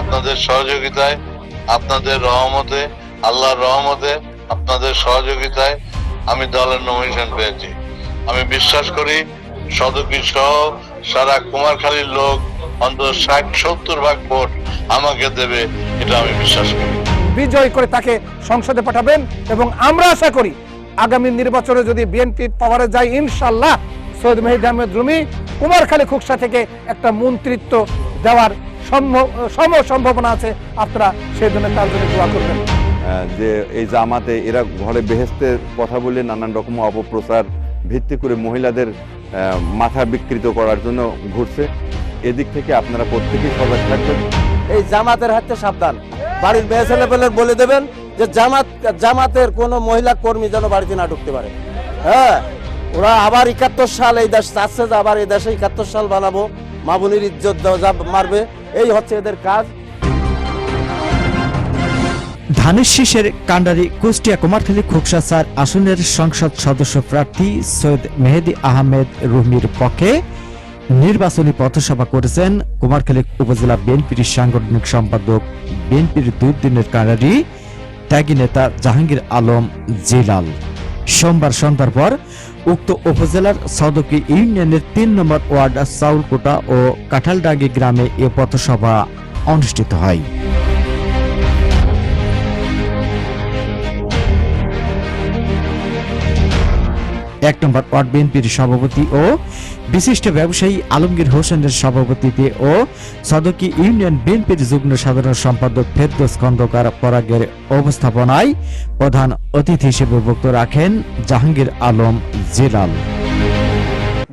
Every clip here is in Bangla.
আপনাদের সহযোগিতায়, আপনাদের রহমতে, আল্লাহর রহমতে আপনাদের সহযোগিতায় আমি দলের নমিনেশন পেয়েছি। আমি বিশ্বাস করি সদকি সহ সারা কুমারখালীর লোক অন্তত ষাট, সত্তর ভাগ ভোট আমাকে দেবে, এটা আমি বিশ্বাস করি। বিজয় করে তাকে সংসদে পাঠাবেন এবং আমরা আশা করি আগামী নির্বাচনে যদি বিএনপি পাওয়ারে যায় ইনশাল্লাহ সৈয়দ মেহিদ আহমেদ রুমি কুমারখালী খুকসা থেকে একটা মন্ত্রিত্ব দেওয়ার সম্ভ- সম সম্ভাবনা আছে আপনারা সেই জন্য তার জন্য দোয়া করবেন। যে এই জামাতে এরা ঘরে বেহেস্তের কথা বলে নানান রকম অপপ্রচার ভিত্তি করে মহিলাদের মাথা বিকৃত করার জন্য ঘুরছে। এদিক থেকে আপনারা প্রত্যেকেই সজাগ থাকবেন। এই জামাতের হাতে সাবধান। বাড়ির মেয়ে ছেলে পেলে বলে দেবেন যে জামাত জামাতের কোনো মহিলা কর্মী যেন বাড়িতে না ঢুকতে পারে। হ্যাঁ ওরা আবার একাত্তর সাল এই দেশ চাচ্ছে যে আবার এই দেশে একাত্তর সাল বানাবো। মামুনির ইজ্জত মারবে। এই হচ্ছে এদের কাজ। ধানের শীষের কান্ডারি কুষ্টিয়া কুমারখালী খোকসা স্যার আসনের সংসদ সদস্য প্রার্থী সৈয়দ মেহেদি আহমেদ রুমির পক্ষে নির্বাচনী পথসভা করেছেন কুমারখালী উপজেলা বিএনপির সাংগঠনিক সম্পাদক বিএনপির দুই দিনের কান্ডারি ত্যাগী নেতা জাহাঙ্গীর আলম জিলাল। সোমবার সন্ধ্যার পর উক্ত উপজেলার সদকি ইউনিয়নের তিন নম্বর ওয়ার্ড চাউলকোটা ও কাঁঠালডাঙ্গি গ্রামে এ পথসভা অনুষ্ঠিত হয়। এক নম্বর ওয়ার্ড বিএনপির সভাপতি ও বিশিষ্ট ব্যবসায়ী আলমগীর হোসেনের সভাপতিতে ও সদকি ইউনিয়ন বিএনপির যুগ্ম সাধারণ সম্পাদক ফেরদোস খন্দকার পরাগের অবস্থাপনায় প্রধান অতিথি হিসেবে বক্তব্য রাখেন জাহাঙ্গীর আলম জিলাল।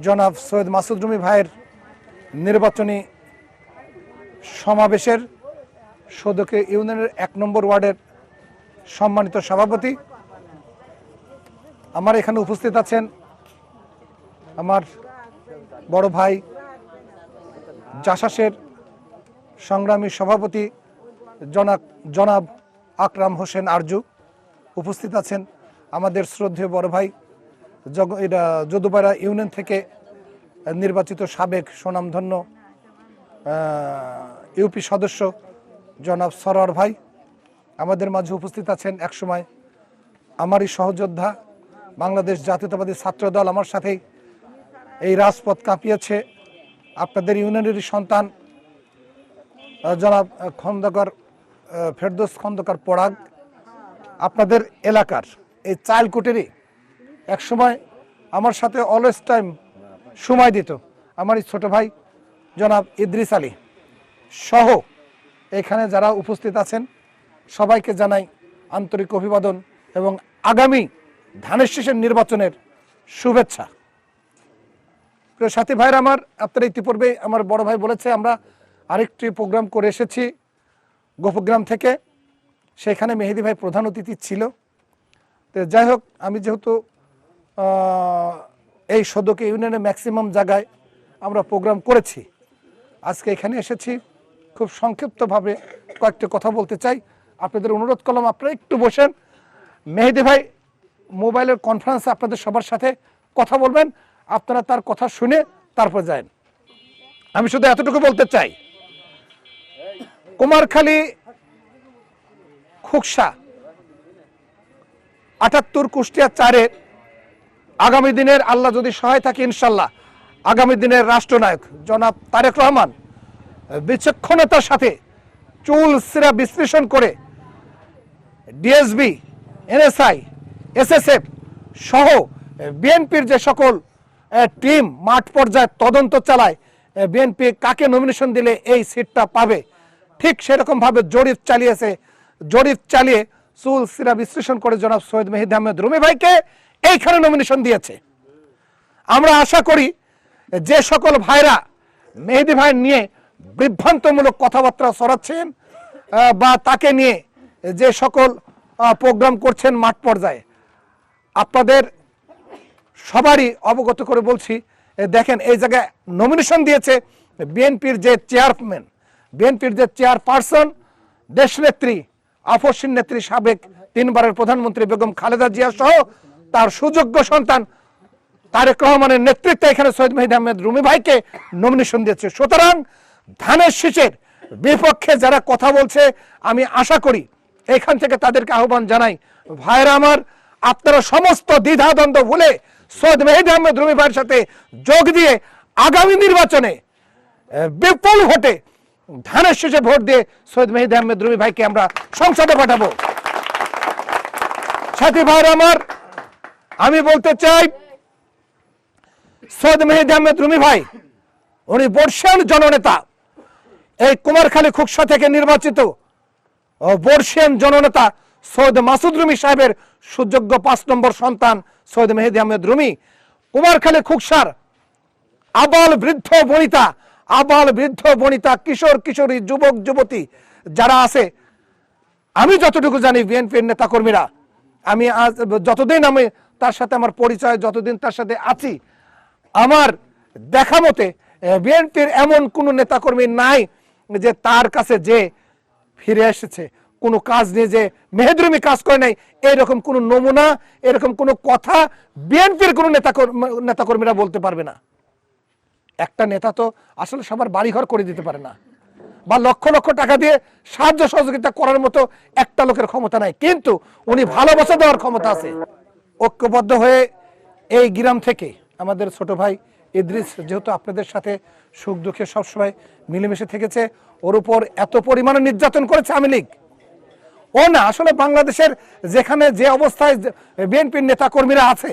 জনাব সৈয়দ মাসুদ রুমি ভাইয়ের নির্বাচনী সমাবেশের সদকে ইউনিয়নের এক নম্বর ওয়ার্ডের সম্মানিত সভাপতি আমার এখানে উপস্থিত আছেন আমার বড় ভাই জাসাসের সংগ্রামী সভাপতি জনাব জনাব আকরাম হোসেন আরজু উপস্থিত আছেন। আমাদের শ্রদ্ধেয় বড় ভাই জগ এটা যদুপাড়া ইউনিয়ন থেকে নির্বাচিত সাবেক সুনামধন্য ইউপি সদস্য জনাব সরোয়ার ভাই। আমাদের মাঝে উপস্থিত আছেন একসময় আমারই সহযোদ্ধা বাংলাদেশ জাতীয়তাবাদী ছাত্র দল আমার সাথেই এই রাজপথ কাঁপিয়েছে। আপনাদের ইউনিয়নেরই সন্তান জনাব খন্দকার ফেরদোস খন্দকার পরাগ, আপনাদের এলাকার এই চাইলকুটেরই একসময় আমার সাথে অলওয়েজ টাইম সময় দিত। আমার এই ছোট ভাই জনাব ইদ্রিস আলী সহ এখানে যারা উপস্থিত আছেন, সবাইকে জানাই আন্তরিক অভিবাদন এবং আগামী ধানের শেষের নির্বাচনের শুভেচ্ছা। প্রিয় সাথী ভাইয়ের আমার, আপনারা ইতিপূর্বে আমার বড় ভাই বলেছে, আমরা আরেকটি প্রোগ্রাম করে এসেছি গোপগ্রাম থেকে। সেখানে মেহেদি ভাই প্রধান অতিথি ছিল। তো যাই হোক, আমি যেহেতু এই সদকে ইউনিয়নের ম্যাক্সিমাম জায়গায় আমরা প্রোগ্রাম করেছি, আজকে এখানে এসেছি। খুব সংক্ষিপ্তভাবে কয়েকটি কথা বলতে চাই। আপনাদের অনুরোধ করলাম, আপনারা একটু বসেন। মেহেদি ভাই মোবাইলের কনফারেন্সে আপনাদের সবার সাথে কথা বলবেন, আপনারা তার কথা শুনে তারপর যান। আমি শুধু এতটুকু বলতে চাই, কুমারখালী খুকসা আটাত্তর কুষ্টিয়া চারের আগামী দিনের আল্লাহ যদি সহায় থাকে ইনশাল্লাহ, আগামী দিনের রাষ্ট্রনায়ক জনাব তারেক রহমান বিচক্ষণতার সাথে চুল সিরা বিশ্লেষণ করে ডিএসবি, এনএসআই এসএসএফ সহ বিএনপির যে সকল টিম মাঠ পর্যায়ে তদন্ত চালায় বিএনপি কাকে নমিনেশন দিলে এই সিটটা পাবে? ঠিক সেরকমভাবে জরিপ চালিয়েছে জরিপ চালিয়ে চুল সিরা বিশ্লেষণ করে জনাব সৈয়দ মেহিদ আহমেদ রুমি ভাইকে এইখানে নমিনেশন দিয়েছে। আমরা আশা করি যে সকল ভাইরা মেহেদি ভাই নিয়ে বিভ্রান্তমূলক কথাবার্তা আহ, বা তাকে নিয়ে যে সকল প্রোগ্রাম করছেন মাঠ পর্যায়ে আপনাদের সবারই অবগত করে বলছি দেখেন, এই জায়গায় নমিনেশন দিয়েছে বিএনপির যে চেয়ারম্যান বিএনপির যে চেয়ারপারসন দেশনেত্রী আফসিন নেত্রী সাবেক তিনবারের প্রধানমন্ত্রী বেগম খালেদা জিয়া সহ তার সুযোগ্য সন্তান তারেক রহমানের নেতৃত্বে এখানে সৈয়দ মেহিদ আহমেদ রুমি ভাইকে নমিনেশন দিয়েছে। সুতরাং ধানের শীষের বিপক্ষে যারা কথা বলছে, আমি আশা করি এখান থেকে তাদেরকে আহ্বান জানাই। ভাইরা আমার আপনারা সমস্ত দ্বিধাদ্বন্দ্ব ভুলে সৈয়দ মেহেদি আহমেদ রুমি ভাইয়ের সাথে যোগ দিয়ে আগামী নির্বাচনে বিপুল ভোটে ধানের শেষে ভোট দিয়ে সৈয়দ মেহেদি আহমেদ রুমি ভাইকে আমরা সংসদে পাঠাবো। সাথী ভাইরা আমার, আমি বলতে চাই, সৈয়দ মেহেদি আহমেদ রুমি ভাই, উনি বর্ষিয়ান জননেতা। এই কুমারখালী খুকসা থেকে নির্বাচিত, ও বর্ষিয়ান জননেতা সৈয়দ মাসুদ রুমি সাহেবের সুযোগ্য পাঁচ নম্বর সন্তান সৈয়দ মেহেদি আহমেদ রুমি কুমারখালী খুকসার, আবাল বৃদ্ধ বনিতা, আবাল বৃদ্ধ বনিতা, কিশোর কিশোরী, যুবক, যুবতী যারা আছে, আমি যতটুকু জানি বিএনপির নেতা কর্মীরা আমি আজ, যতদিন আমি তার সাথে আমার পরিচয়, যতদিন তার সাথে আছি, আমার দেখা মতে বিএনপির এমন কোনো নেতাকর্মী নাই যে তার কাছে যে ফিরে এসেছে। কোনো কাজ নিয়ে যে মেহেদরুমি কাজ করে নাই এরকম কোনো নমুনা, এরকম কোনো কথা বিএনপির কোনো নেতা নেতাকর্মীরা বলতে পারবে না। একটা নেতা তো আসলে সবার বাড়িঘর করে দিতে পারে না। বা লক্ষ লক্ষ টাকা দিয়ে সাহায্য সহযোগিতা করার মতো একটা লোকের ক্ষমতা নাই। কিন্তু উনি ভালোবাসা দেওয়ার ক্ষমতা আছে। ঐক্যবদ্ধ হয়ে এই গ্রাম থেকে আমাদের ছোট ভাই ইদ্রিস, যেহেতু আপনাদের সাথে সুখ দুঃখে সবসময় মিলেমিশে থেকেছে, ওর উপর এত পরিমাণে নির্যাতন করেছে আওয়ামী লীগ। ও না, আসলে বাংলাদেশের যেখানে যে অবস্থায় বিএনপির নেতা কর্মীরা আছে,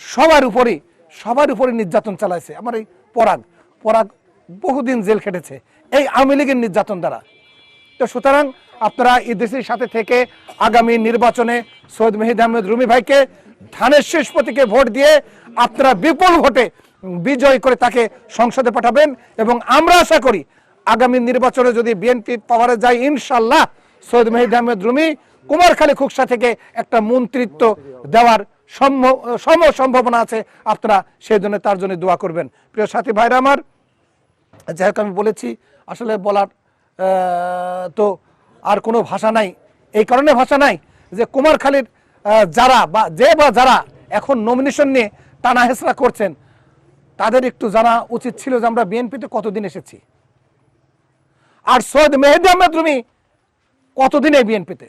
সবার উপরই সবার উপরই নির্যাতন চালাইছে। আমার এই পরাগ পরাগ বহুদিন জেল খেটেছে, এই আওয়ামী লীগের নির্যাতন দ্বারা। তো সুতরাং আপনারা ইদ্রিসের সাথে থেকে আগামী নির্বাচনে সৈয়দ মেহিদ আহমেদ রুমি ভাইকে ধানের শেষ প্রতীকে ভোট দিয়ে আপনারা বিপুল ভোটে বিজয় করে তাকে সংসদে পাঠাবেন এবং আমরা আশা করি আগামী নির্বাচনে যদি বিএনপি পাওয়ারে যায়, ইনশাল্লাহ সৈয়দ মেহিদ আহমেদ রুমি কুমারখালী খুকসা থেকে একটা মন্ত্রিত্ব দেওয়ার সম সম্ভাবনা আছে। আপনারা সেই জন্য তার জন্য দোয়া করবেন। প্রিয় সাথী ভাইরা আমার, যাই হোক আমি বলেছি, আসলে বলার তো আর কোনো ভাষা নাই। এই কারণে ভাষা নাই যে কুমারখালীর যারা বা যে বা যারা এখন নমিনেশন নিয়ে টানা হেসরা করছেন, তাদের একটু জানা উচিত ছিল যে আমরা বিএনপিতে কতদিন এসেছি। আর সৈয়দ মেহেদি আহমেদ রুমি কতদিন এই বিএনপিতে?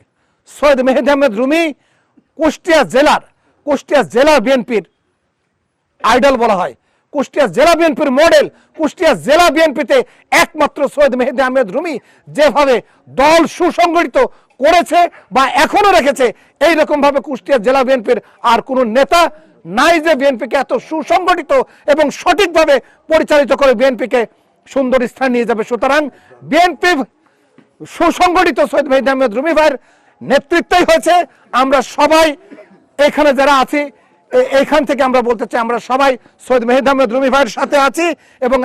সৈয়দ মেহেদি আহমেদ রুমি, কুষ্টিয়া জেলার, কুষ্টিয়া জেলা বিএনপির আইডল বলা হয়। কুষ্টিয়া জেলা বিএনপির মডেল, কুষ্টিয়া জেলা বিএনপিতে একমাত্র সৈয়দ মেহেদি আহমেদ রুমি যেভাবে দল সুসংগঠিত করেছে বা এখনও রেখেছে এই ভাবে কুষ্টিয়া জেলা বিএনপির আর কোন নেতা নাই যে বিএনপিকে এত সুসংগঠিত এবং সঠিকভাবে পরিচালিত করে বিএনপিকে সুন্দর স্থান নিয়ে যাবে। সুতরাং বিএনপি সুসংগঠিত সৈয়দ মেহেদি আহমেদ রুমি ভাইয়ের নেতৃত্বই হয়েছে। আমরা সবাই এখানে যারা আছি এইখান থেকে আমরা বলতে চাই, আমরা সবাই সৈয়দ মেহেদ আহমেদ রুমি ভাইয়ের সাথে আছি এবং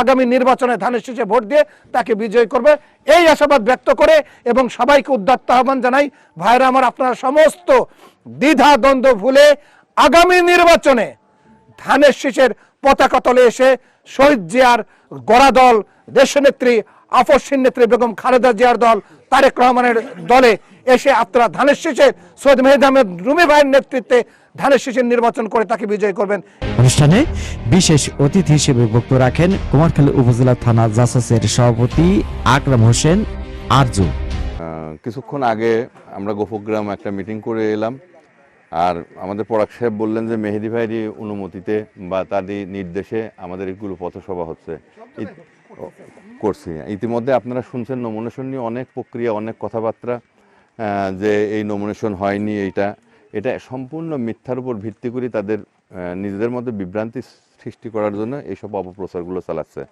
আগামী- নির্বাচনে ধানের শীষে ভোট দিয়ে তাকে বিজয় করবে। এই আশাবাদ ব্যক্ত করে এবং সবাইকে উদ্যত্ত আহ্বান জানাই ভাইরা আমার, আপনারা সমস্ত দ্বিধা দ্বন্দ্ব ভুলে আগামী নির্বাচনে ধানের শীষের পতাকা তলে এসে শহীদ জিয়ার গড়া দল দেশনেত্রী আফসিন নেত্রী বেগম খালেদা জিয়ার দল তারেক রহমানের দলে এসে আপনারা ধানের শীষে সৈয়দ মেহেদ আহমেদ রুমি ভাইয়ের নেতৃত্বে ধানের শীষের নির্বাচন করে তাকে বিজয় করবেন। অনুষ্ঠানে বিশেষ অতিথি হিসেবে বক্তব্য রাখেন কুমারখালী উপজেলা থানা জাসাসের সভাপতি আকরাম হোসেন আরজু। কিছুক্ষণ আগে আমরা গোপগ্রাম একটা মিটিং করে এলাম আর আমাদের পরাগ সাহেব বললেন যে মেহেদি ভাইয়েরই অনুমতিতে বা তারই নির্দেশে আমাদের এগুলো পথসভা হচ্ছে। করছি। ইতিমধ্যে আপনারা শুনছেন নমিনেশন নিয়ে অনেক প্রক্রিয়া, অনেক কথাবার্তা যে এই নমিনেশন হয়নি এইটা। এটা সম্পূর্ণ মিথ্যার উপর ভিত্তি করে তাদের নিজেদের মধ্যে বিভ্রান্তি সৃষ্টি করার জন্য এইসব অপপ্রচারগুলো চালাচ্ছে।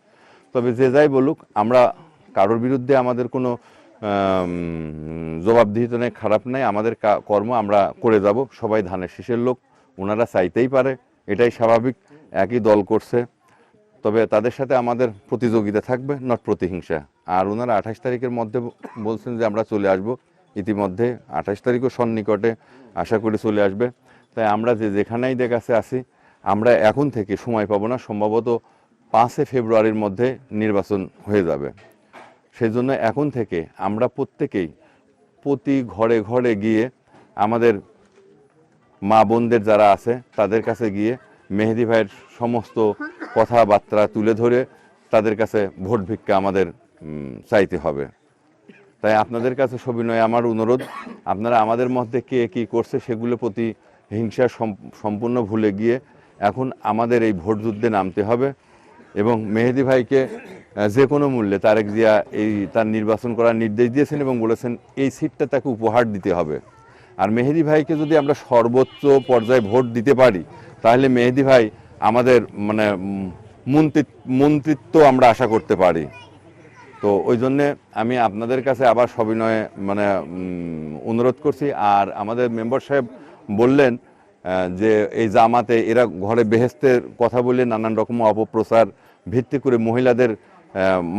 তবে যে যাই বলুক, আমরা কারোর বিরুদ্ধে আমাদের কোনো জবাবদিহিত নেই, খারাপ নাই। আমাদের কর্ম আমরা করে যাব। সবাই ধানের শীষের লোক ওনারা চাইতেই পারে। এটাই স্বাভাবিক। একই দল করছে। তবে তাদের সাথে আমাদের প্রতিযোগিতা থাকবে নট প্রতিহিংসা। আর ওনারা আঠাশ তারিখের মধ্যে বলছেন যে আমরা চলে আসব। ইতিমধ্যে আঠাশ তারিখও সন্নিকটে আশা করি চলে আসবে। তাই আমরা যে যেখানেই দেখাছে আছি, আমরা এখন থেকে সময় পাবো না, সম্ভবত পাঁচে ফেব্রুয়ারির মধ্যে নির্বাচন হয়ে যাবে। সেই জন্য এখন থেকে আমরা প্রত্যেকেই প্রতি ঘরে ঘরে গিয়ে আমাদের মা বোনদের যারা আছে, তাদের কাছে গিয়ে মেহেদি ভাইয়ের সমস্ত কথাবার্তা তুলে ধরে তাদের কাছে ভোট ভিক্ষা আমাদের চাইতে হবে। তাই আপনাদের কাছে সবিনয় আমার অনুরোধ, আপনারা আমাদের মধ্যে কে কি করছে সেগুলো প্রতি হিংসা সম্পূর্ণ ভুলে গিয়ে এখন আমাদের এই ভোট যুদ্ধে নামতে হবে এবং মেহেদি ভাইকে যে কোনো মূল্যে তারেক জিয়া এই, তার নির্বাচন করার নির্দেশ দিয়েছেন এবং বলেছেন এই সিটটা তাকে উপহার দিতে হবে। আর মেহেদি ভাইকে যদি আমরা সর্বোচ্চ পর্যায়ে ভোট দিতে পারি, তাহলে মেহেদি ভাই আমাদের মানে মন্ত্রিত্ব আমরা আশা করতে পারি। তো ওই জন্যে আমি আপনাদের কাছে আবার সবিনয়ে মানে অনুরোধ করছি। আর আমাদের মেম্বার সাহেব বললেন যে এই জামাতে এরা ঘরে বেহেস্তের কথা বলে নানান রকম অপপ্রচার ভিত্তি করে মহিলাদের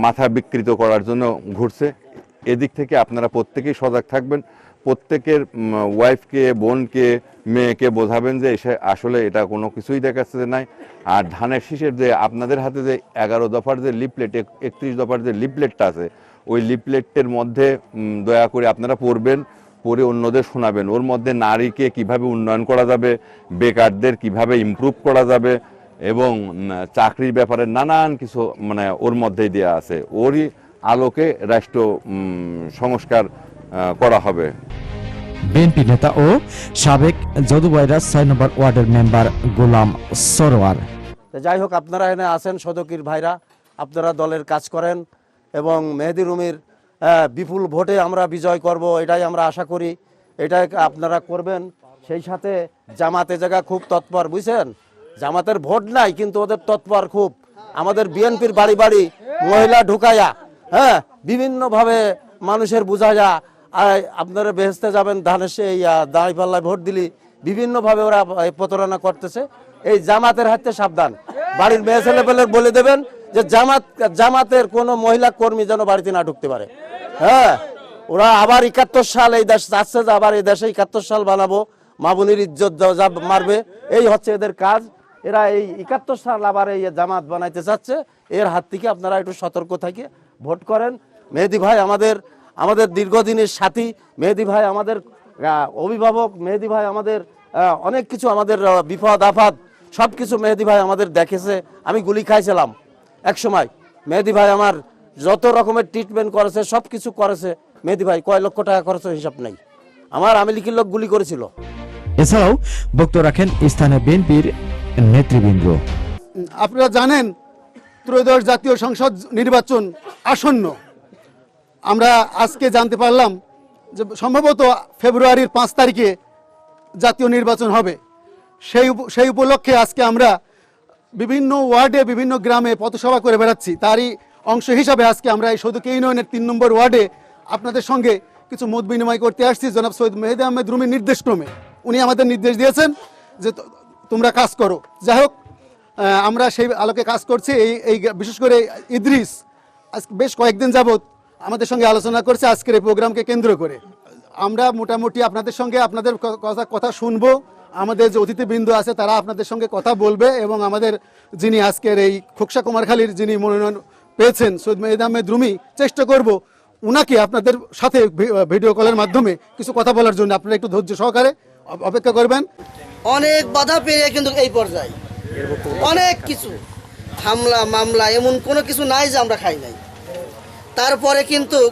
মাথা বিকৃত করার জন্য ঘুরছে। এদিক থেকে আপনারা প্রত্যেকেই সজাগ থাকবেন। প্রত্যেকের ওয়াইফকে বোনকে, মেয়েকে বোঝাবেন যে এসে আসলে এটা কোনো কিছুই দেখাচ্ছে নাই। আর ধানের শীষের যে আপনাদের হাতে যে এগারো দফার যে লিপলেট একত্রিশ দফার যে লিপলেটটা আছে, ওই লিপলেটের মধ্যে দয়া করে আপনারা পড়বেন, পড়ে অন্যদের শোনাবেন। ওর মধ্যে নারীকে কীভাবে উন্নয়ন করা যাবে, বেকারদের কীভাবে ইমপ্রুভ করা যাবে এবং চাকরির ব্যাপারে নানান কিছু মানে ওর মধ্যেই দেওয়া আছে। ওরই আলোকে রাষ্ট্র সংস্কার করা হবে। বিএনপি নেতা ও সাবেক যদুবাইরা ছয় নম্বর ওয়ার্ডের মেম্বার গোলাম সরোয়ার। যাই হোক আপনারা এনে আছেন সদকির ভাইরা আপনারা দলের কাজ করেন এবং মেহেদি রুমির বিপুল ভোটে আমরা বিজয় করব এটাই আমরা আশা করি এটাই আপনারা করবেন। সেই সাথে জামাত জায়গা খুব তৎপর বুঝছেন? জামাতের ভোট নাই কিন্তু ওদের তৎপর খুব। আমাদের বিএনপির বাড়ি বাড়ি মহিলা ঢুকাইয়া হ্যাঁ বিভিন্নভাবে মানুষের বুঝাইয়া যা আপনারা বেহেস্তে যাবেন, ধানের সেই দাঁড়িপাল্লায় ভোট দিলি। বিভিন্নভাবে ওরা প্রতারণা করতেছে। এই জামাতের হাতে সাবধান। বাড়ির মেয়ে ছেলেপেলের বলে দেবেন যে জামাত, জামাতের কোনো মহিলা কর্মী যেন বাড়িতে না ঢুকতে পারে। হ্যাঁ ওরা আবার একাত্তর সাল এই দেশ চাচ্ছে যে আবার এই দেশে একাত্তর সাল বানাবো। মামুনির ইজ্জত মারবে। এই হচ্ছে এদের কাজ। এরা এই একাত্তর সাল আবার এই জামাত বানাইতে চাচ্ছে। এর হাত থেকে আপনারা একটু সতর্ক থাকে। ভোট করেন। মেহেদি ভাই আমাদের আমাদের দীর্ঘদিনের সাথী। মেহেদি ভাই আমাদের অভিভাবক। মেহেদি ভাই আমাদের অনেক কিছু আমাদের বিপদ আফাদ সব কিছু মেহেদি ভাই আমাদের দেখেছে। আমি গুলি খাইছিলাম এক সময় মেহেদি ভাই আমার যত রকমের ট্রিটমেন্ট করেছে সব কিছু করেছে। মেহেদি ভাই কয় লক্ষ টাকা করেছে হিসাব নাই। আমার আমি লিখির লোক গুলি করেছিল। এছাড়াও বক্তব্য রাখেন স্থানীয় বিএনপির নেতৃবৃন্দ। আপনারা জানেন ত্রয়োদশ জাতীয় সংসদ নির্বাচন আসন্ন। আমরা আজকে জানতে পারলাম যে সম্ভবত ফেব্রুয়ারির পাঁচ তারিখে জাতীয় নির্বাচন হবে। সেই সেই উপলক্ষে আজকে আমরা বিভিন্ন ওয়ার্ডে, বিভিন্ন গ্রামে পথসভা করে বেড়াচ্ছি। তারই অংশ হিসাবে আজকে আমরা এই সদুকে ইউনিয়নের তিন নম্বর ওয়ার্ডে আপনাদের সঙ্গে কিছু মত বিনিময় করতে আসছি, জনাব সৈয়দ মেহেদি আহমেদ রুমির নির্দেশক্রমে। উনি আমাদের নির্দেশ দিয়েছেন যে তোমরা কাজ করো। যাই হোক আমরা সেই আলোকে কাজ করছি। এই এই বিশেষ করে ইদ্রিস, আজ বেশ কয়েকদিন যাবৎ আমাদের সঙ্গে আলোচনা করছে আজকের এই প্রোগ্রামকে কেন্দ্র করে। আমরা মোটামুটি আপনাদের সঙ্গে আপনাদের কথা কথা শুনব। আমাদের যে অতিথিবৃন্দ আছে, তারা আপনাদের সঙ্গে কথা বলবে এবং আমাদের যিনি আজকের এই খোকসা কুমারখালীর যিনি মনোনয়ন পেয়েছেন, সৈয়দ মেহেদ আহমেদ রুমি, চেষ্টা করব উনাকে আপনাদের সাথে ভিডিও কলের মাধ্যমে কিছু কথা বলার জন্য। আপনারা একটু ধৈর্য সহকারে অপেক্ষা করবেন। অনেক বাধা পেরিয়ে কিন্তু এই পর্যায়ে। অনেক কিছু। হামলা, মামলা, এমন কোনো কিছু নাই যে আমরা খাই নাই। তারপরে কিন্তু,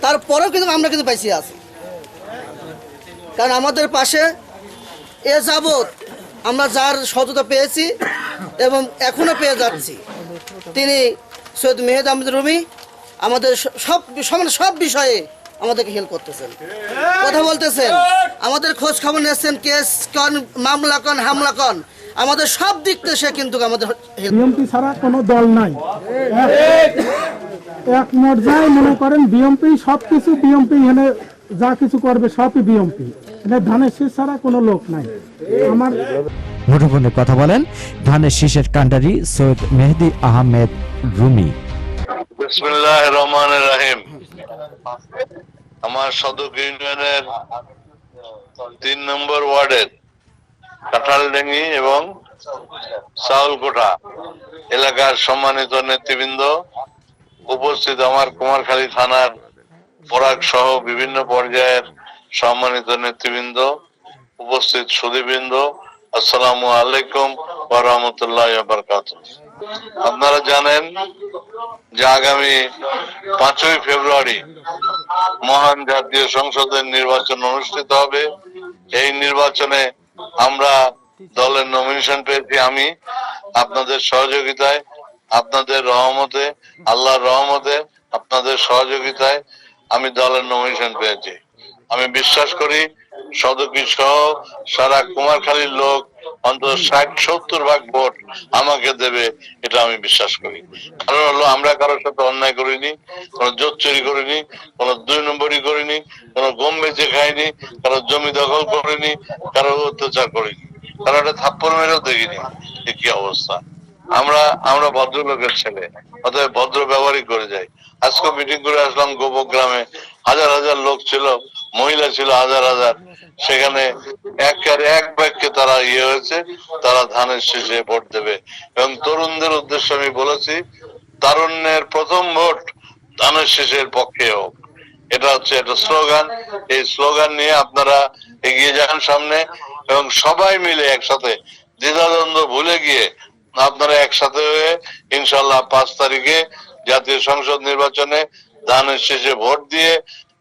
তারপরেও কিন্তু আমরা কিন্তু পাইছি আছি। কারণ আমাদের পাশে এ যাবৎ আমরা যার সততা পেয়েছি এবং এখনও পেয়ে যাচ্ছি। তিনি সৈয়দ মেহেদ আহমেদ রুমি আমাদের সব সব সব বিষয়ে আমাদেরকে হেল্প করতেছেন। কথা বলতেছেন। আমাদের খোঁজ খবর নিচ্ছেন কেস কন, মামলা কন, হামলা কন। আমাদের সব দিক থেকে সে কিন্তু আমাদের বিএমপি ছাড়া কোনো দল নাই। এক- মর্যাদায় মনে করেন বিএমপি সব কিছু বিএমপি এখানে যা কিছু করবে সবই বিএমপি। এখানে ধানের শীষ ছাড়া কোনো লোক নাই। আমার মুঠোফোনে কথা বলেন ধানের শীষের কাণ্ডারি সৈয়দ মেহেদি আহমেদ রুমি। বিসমিল্লাহ রহমান রাহিম। আমার সদক ইউনিয়নের তিন নম্বর ওয়ার্ডের কাঁঠালডেঙ্গি এবং চাউলকোঠা এলাকার সম্মানিত নেতৃবৃন্দ উপস্থিত আমার কুমারখালী থানার পরাগ সহ বিভিন্ন পর্যায়ের সম্মানিত নেতৃবৃন্দ, উপস্থিত সুদীবৃন্দ আসসালামু আলাইকুম রাহমাতুল্লাহি আপনারা জানেন যে আগামী পাঁচই ফেব্রুয়ারি মহান জাতীয় সংসদের নির্বাচন অনুষ্ঠিত হবে। এই নির্বাচনে আমরা দলের নমিনেশন পেয়েছি আমি, আপনাদের সহযোগিতায়, আপনাদের রহমতে, আল্লাহর রহমতে আপনাদের সহযোগিতায় আমি দলের নমিনেশন পেয়েছি। আমি বিশ্বাস করি সদকি সহ সারা কুমারখালীর লোক অন্তত ষাট সত্তর ভাগ ভোট আমাকে দেবে, এটা আমি বিশ্বাস করি। কারণ হলো আমরা কারোর সাথে অন্যায় করিনি, কোনো জোর চুরি করিনি, কোনো দুই নম্বরই করিনি, কোনো গম বেচে খাইনি কারও জমি দখল করিনি কারও অত্যাচার করিনি কারও একটা থাপ্পড় মেরেও দেখিনি। কি অবস্থা? আমরা আমরা ভদ্রলোকের ছেলে, অতএব ভদ্র ব্যবহারই করে যাই। আজকে মিটিং করে আসলাম গোবক গ্রামে। হাজার হাজার লোক ছিল, মহিলা ছিল হাজার হাজার। সেখানে এক বাক্যে তারা ইয়ে হয়েছে, তারা ধানের শেষে ভোট দেবে। এবং তরুণদের উদ্দেশ্যে আমি বলেছি, তারুণ্যের প্রথম ভোট ধানের শেষের পক্ষে হোক। এটা হচ্ছে একটা স্লোগান। এই স্লোগান নিয়ে আপনারা এগিয়ে যান সামনে। এবং সবাই মিলে একসাথে দ্বিধাদ্বন্দ্ব ভুলে গিয়ে আপনারা একসাথে হয়ে ইনশাল্লাহ পাঁচ তারিখে জাতীয় সংসদ নির্বাচনে ধানের শেষে ভোট দিয়ে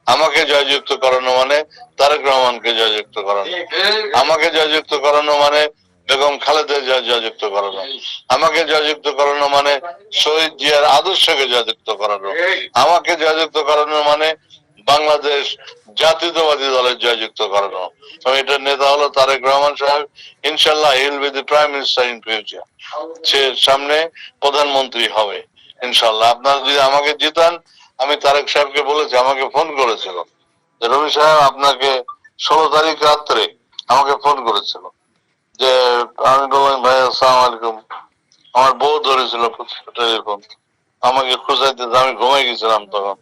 আমাকে জয়যুক্ত করানো মানে তারেক রহমানকে জয়যুক্ত করানো। আমাকে জয়যুক্ত করানো মানে বেগম খালেদা জিয়া জয়যুক্ত করানো। আমাকে জয়যুক্ত করানো মানে শহীদ জিয়ার আদর্শকে জয়যুক্ত করানো। আমাকে জয়যুক্ত করানো মানে বাংলাদেশ জাতীয়তাবাদী দলের জয়যুক্ত করানো। তো এটার নেতা হলো তারেক রহমান সাহেব। ইনশাল্লাহ he'll be the prime minister in future সে সামনে প্রধানমন্ত্রী হবে ইনশাল্লাহ আপনারা যদি আমাকে জিতান, আমি তারেক সাহেবকে বলেছি, আমাকে ফোন করেছিল। রবি সাহেব, আপনাকে ষোলো তারিখ রাত্রে আমাকে ফোন করেছিল। যে আমি বললাম, ভাই, আসসালাম আলাইকুম। আমার বউ ধরেছিল আমাকে খুঁজাইতে আমি ঘুমাই গেছিলাম তখন।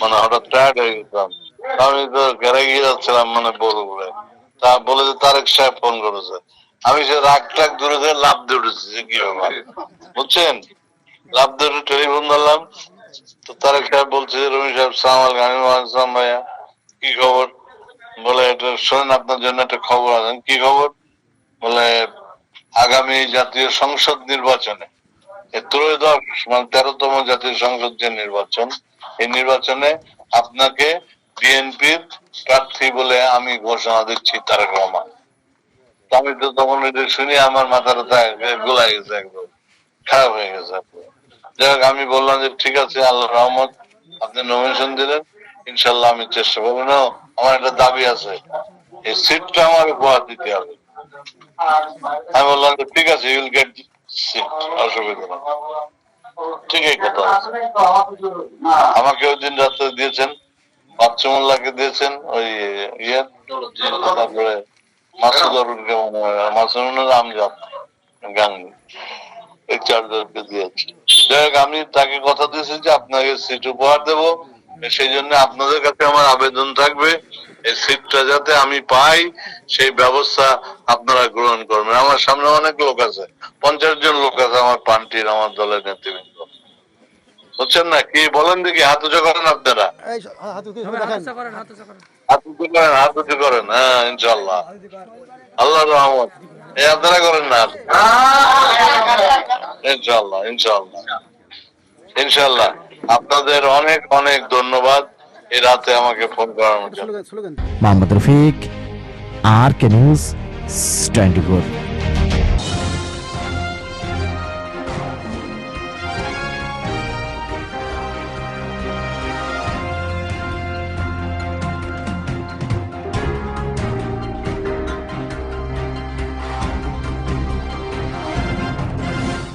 মানে হঠাৎ টায়ার্ড হয়ে গেছিলাম। আমি তো ঘেরে গিয়ে যাচ্ছিলাম মানে বউ বলে। তা বলে যে তারেক সাহেব ফোন করেছে। আমি সে রাগ টাগ দূরে দিয়ে লাভ দিয়ে উঠেছি কি ব্যাপার? বুঝছেন? লাভ দিয়ে টেলিফোন ধরলাম। তো তারেক সাহেব বলছে রবি সাহেব আলাইকুম। আমি ওয়ালাইকুম ভাইয়া। কি খবর? বলে, এটা শোনেন, আপনার জন্য একটা খবর আছে। কি খবর? বলে, আগামী জাতীয় সংসদ নির্বাচনে। ত্রয়োদশ মানে তেরোতম জাতীয় সংসদ যে নির্বাচন, এই নির্বাচনে আপনাকে বিএনপির প্রার্থী বলে আমি ঘোষণা দিচ্ছি তারেক রহমান। আমি তো তখন এটা আমার মাথাটা গোলাই গেছে একদম, খারাপ হয়ে গেছে। যাই হোক, আমি বললাম যে ঠিক আছে, আল্লাহ রহমত, আপনি নমিনেশন দিলেন ইনশাল্লাহ আমি চেষ্টা করব। না, আমার একটা দাবি আছে, এই সিটটা আমার উপহার দিতে হবে। আমি বললাম যে ঠিক আছে ইউল গেট অসুবিধা কথা। আমাকে ওই দিন রাত্রে দিয়েছেন বাচ্চুমুল্লাহকে দিয়েছেন ওই ইয়ে তারপরে মাসুদ অরুণকে মনে হয়? মাসুদ আমজাদ গাঙ্গি এই চারজনকে দিয়েছি। যাই হোক আমি তাকে কথা দিয়েছি যে আপনাকে সিট উপহার দেবো। সেই জন্য আপনাদের কাছে আমার আবেদন থাকবে। এই সিটটা যাতে আমি পাই সেই ব্যবস্থা আপনারা গ্রহণ করবেন। আমার সামনে অনেক লোক আছে পঞ্চাশ জন লোক আছে আমার পান্টির আমার দলের নেতৃবৃন্দ। বুঝছেন না? কি বলেন দেখি হাত উঁচু করেন আপনারা। হাত উঁচু করেন হাত উঁচু করেন। হ্যাঁ ইনশাল্লাহ আল্লাহ রহমত। এই আপনারা করেন না। ইনশাল্লাহ ইনশাল্লাহ ইনশাল্লাহ আপনাদের অনেক অনেক ধন্যবাদ। এই রাতে আমাকে ফোন করার মোহাম্মদ রফিক আর কে নিউজ টোয়েন্টি ফোর।